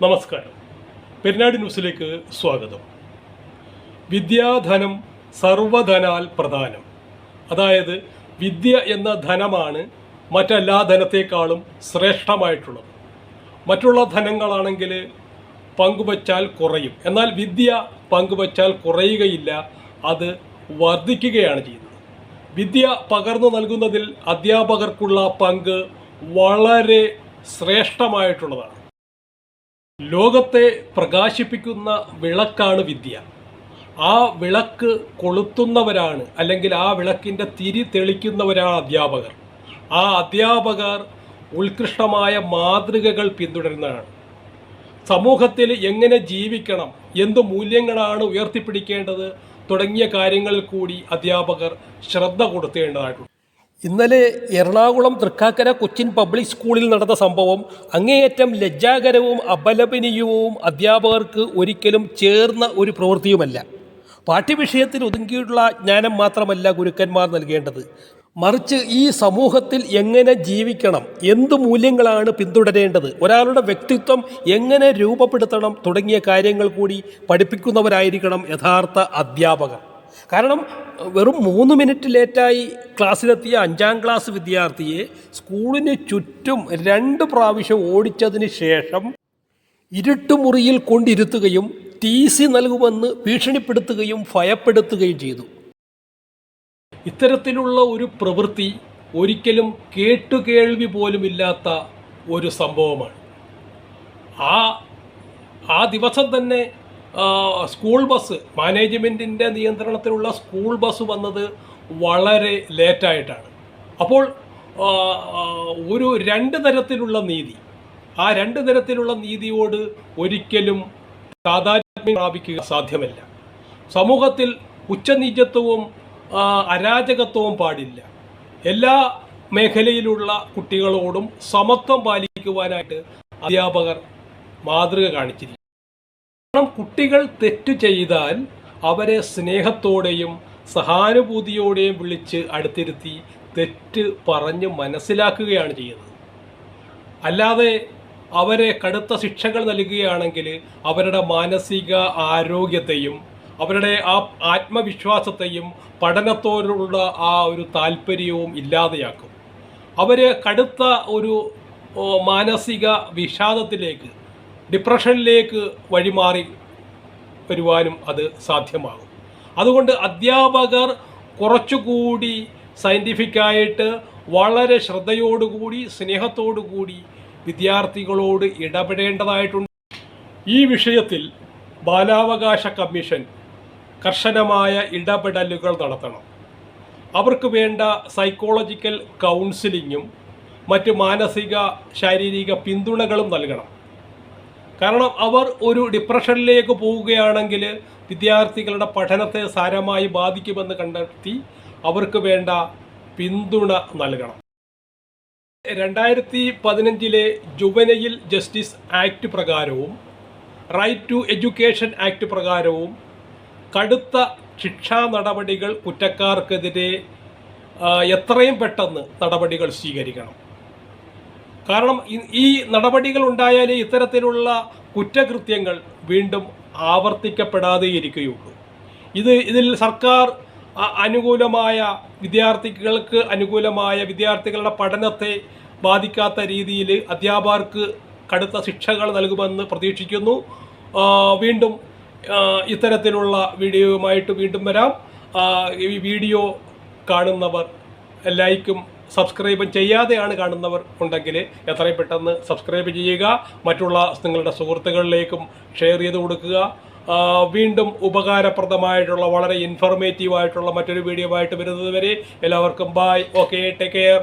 നമസ്കാരം. പെരുന്നാട് ന്യൂസിലേക്ക് സ്വാഗതം. വിദ്യാധനം സർവധനാൽ പ്രധാനം. അതായത് വിദ്യ എന്ന ധനമാണ് മറ്റെല്ലാ ധനത്തെക്കാളും ശ്രേഷ്ഠമായിട്ടുള്ളത്. മറ്റുള്ള ധനങ്ങളാണെങ്കിൽ പങ്കുവച്ചാൽ കുറയും. എന്നാൽ വിദ്യ പങ്കുവച്ചാൽ കുറയുകയില്ല അത് വർദ്ധിക്കുകയാണ് ചെയ്യുന്നത്. വിദ്യ പകർന്നു നൽകുന്നതിൽ അധ്യാപകർക്കുള്ള പങ്ക് വളരെ ശ്രേഷ്ഠമായിട്ടുള്ളതാണ്. ലോകത്തെ പ്രകാശിപ്പിക്കുന്ന വിളക്കാണ് വിദ്യ. ആ വിളക്ക് കൊളുത്തുന്നവരാണ് അല്ലെങ്കിൽ ആ വിളക്കിന്റെ തിരി തെളിക്കുന്നവരാണ് അധ്യാപകർ. ആ അധ്യാപകർ ഉത്കൃഷ്ടമായ മാതൃകകൾ പിന്തുടരുന്നതാണ്. സമൂഹത്തിൽ എങ്ങനെ ജീവിക്കണം എന്ത് മൂല്യങ്ങളാണ് ഉയർത്തിപ്പിടിക്കേണ്ടത് തുടങ്ങിയ കാര്യങ്ങളിൽ കൂടി അധ്യാപകർ ശ്രദ്ധ കൊടുത്തേണ്ടതായിട്ടുണ്ട്. ഇന്നലെ എറണാകുളം തൃക്കാക്കര കൊച്ചിൻ പബ്ലിക് സ്കൂളിൽ നടന്ന സംഭവം അങ്ങേയറ്റം ലജ്ജാകരവും അപലപനീയവും അധ്യാപകർക്ക് ഒരിക്കലും ചേർന്ന ഒരു പ്രവൃത്തിയുമല്ല. പാഠ്യവിഷയത്തിൽ ഒതുങ്ങിയിട്ടുള്ള ജ്ഞാനം മാത്രമല്ല ഗുരുക്കന്മാർ നൽകേണ്ടത്. മറിച്ച് ഈ സമൂഹത്തിൽ എങ്ങനെ ജീവിക്കണം എന്ത് മൂല്യങ്ങളാണ് പിന്തുടരേണ്ടത് ഒരാളുടെ വ്യക്തിത്വം എങ്ങനെ രൂപപ്പെടുത്തണം തുടങ്ങിയ കാര്യങ്ങൾ കൂടി പഠിപ്പിക്കുന്നവരായിരിക്കണം യഥാർത്ഥ അധ്യാപകർ. കാരണം വെറും മൂന്ന് മിനിറ്റ് ലേറ്റായി ക്ലാസ്സിലെത്തിയ അഞ്ചാം ക്ലാസ് വിദ്യാർത്ഥിയെ സ്കൂളിന് ചുറ്റും രണ്ട് പ്രാവശ്യം ഓടിച്ചതിന് ശേഷം ഇരുട്ടുമുറിയിൽ കൊണ്ടിരുത്തുകയും ടി സി നൽകുമെന്ന് ഭീഷണിപ്പെടുത്തുകയും ഭയപ്പെടുത്തുകയും ചെയ്തു. ഇത്തരത്തിലുള്ള ഒരു പ്രവൃത്തി ഒരിക്കലും കേട്ടുകേൾവി പോലുമില്ലാത്ത ഒരു സംഭവമാണ്. ആ ആ ദിവസം തന്നെ സ്കൂൾ ബസ് മാനേജ്മെന്റിന്റെ നിയന്ത്രണത്തിലുള്ള സ്കൂൾ ബസ് വന്നത് വളരെ ലേറ്റായിട്ടാണ്. അപ്പോൾ ഒരു രണ്ട് തരത്തിലുള്ള നീതി. ആ രണ്ട് തരത്തിലുള്ള നീതിയോട് ഒരിക്കലും താതാത്മ്യം പ്രാപിക്കുക സാധ്യമല്ല. സമൂഹത്തിൽ ഉച്ചനീചത്വവും അരാജകത്വവും പാടില്ല. എല്ലാ മേഖലയിലുള്ള കുട്ടികളോടും സമത്വം പാലിക്കുവാനായിട്ട് അധ്യാപകർ മാതൃക കാണിച്ചിരിക്കും കാരണം കുട്ടികൾ തെറ്റ് ചെയ്താൽ അവരെ സ്നേഹത്തോടെയും സഹാനുഭൂതിയോടെയും വിളിച്ച് അടുത്തിരുത്തി തെറ്റ് പറഞ്ഞ് മനസ്സിലാക്കുകയാണ് ചെയ്യുന്നത്. അല്ലാതെ അവരെ കടുത്ത ശിക്ഷകൾ നൽകുകയാണെങ്കിൽ അവരുടെ മാനസിക ആരോഗ്യത്തെയും അവരുടെ ആ ആത്മവിശ്വാസത്തെയും പഠനത്തോടുള്ള ആ ഒരു താല്പര്യവും ഇല്ലാതെയാക്കും. അവർ കടുത്ത ഒരു മാനസിക വിഷാദത്തിലേക്ക് ഡിപ്രഷനിലേക്ക് വഴിമാറി വരുവാനും അത് സാധ്യമാകും. അതുകൊണ്ട് അധ്യാപകർ കുറച്ചുകൂടി സയന്റിഫിക്കായിട്ട് വളരെ ശ്രദ്ധയോടുകൂടി സ്നേഹത്തോടുകൂടി വിദ്യാർത്ഥികളോട് ഇടപെടേണ്ടതായിട്ടുണ്ട്. ഈ വിഷയത്തിൽ ബാലാവകാശ കമ്മീഷൻ കർശനമായ ഇടപെടലുകൾ നടത്തണം. അവർക്ക് വേണ്ട സൈക്കോളജിക്കൽ കൗൺസിലിങ്ങും മറ്റ് മാനസിക ശാരീരിക പിന്തുണകളും നൽകണം. കാരണം അവർ ഒരു ഡിപ്രഷനിലേക്ക് പോവുകയാണെങ്കിൽ വിദ്യാർത്ഥികളുടെ പഠനത്തെ സാരമായി ബാധിക്കുമെന്ന് കണ്ടെത്തി അവർക്ക് വേണ്ട പിന്തുണ നൽകണം. രണ്ടായിരത്തി പതിനഞ്ചിലെ ജുവനയിൽ ജസ്റ്റിസ് ആക്ട് പ്രകാരവും റൈറ്റ് ടു എഡ്യൂക്കേഷൻ ആക്ട് പ്രകാരവും കടുത്ത ശിക്ഷാ നടപടികൾ കുറ്റക്കാർക്കെതിരെ എത്രയും പെട്ടെന്ന് നടപടികൾ സ്വീകരിക്കണം. കാരണം ഈ- നടപടികൾ ഉണ്ടായാലേ ഇത്തരത്തിലുള്ള കുറ്റകൃത്യങ്ങൾ വീണ്ടും ആവർത്തിക്കപ്പെടാതെ ഇരിക്കുകയുള്ളൂ ഇത് ഇതിൽ സർക്കാർ അനുകൂലമായ വിദ്യാർത്ഥികൾക്ക് അനുകൂലമായ വിദ്യാർത്ഥികളുടെ പഠനത്തെ ബാധിക്കാത്ത രീതിയിൽ അധ്യാപകർക്ക് കടുത്ത ശിക്ഷകൾ നൽകുമെന്ന് പ്രതീക്ഷിക്കുന്നു. വീണ്ടും ഇത്തരത്തിലുള്ള വീഡിയോയുമായിട്ട് വീണ്ടും വരാം. ഈ വീഡിയോ കാണുന്നവർ ലൈക്കും സബ്സ്ക്രൈബും ചെയ്യാതെയാണ് കാണുന്നവർ ഉണ്ടെങ്കിൽ എത്രയും പെട്ടെന്ന് സബ്സ്ക്രൈബ് ചെയ്യുക. മറ്റുള്ള നിങ്ങളുടെ സുഹൃത്തുക്കളിലേക്കും ഷെയർ ചെയ്ത് കൊടുക്കുക. വീണ്ടും ഉപകാരപ്രദമായിട്ടുള്ള വളരെ ഇൻഫോർമേറ്റീവ് ആയിട്ടുള്ള മറ്റൊരു വീഡിയോ ആയിട്ട് വരുന്നത് വരെ എല്ലാവർക്കും ബായ് ഓക്കെ ടേക്ക് കെയർ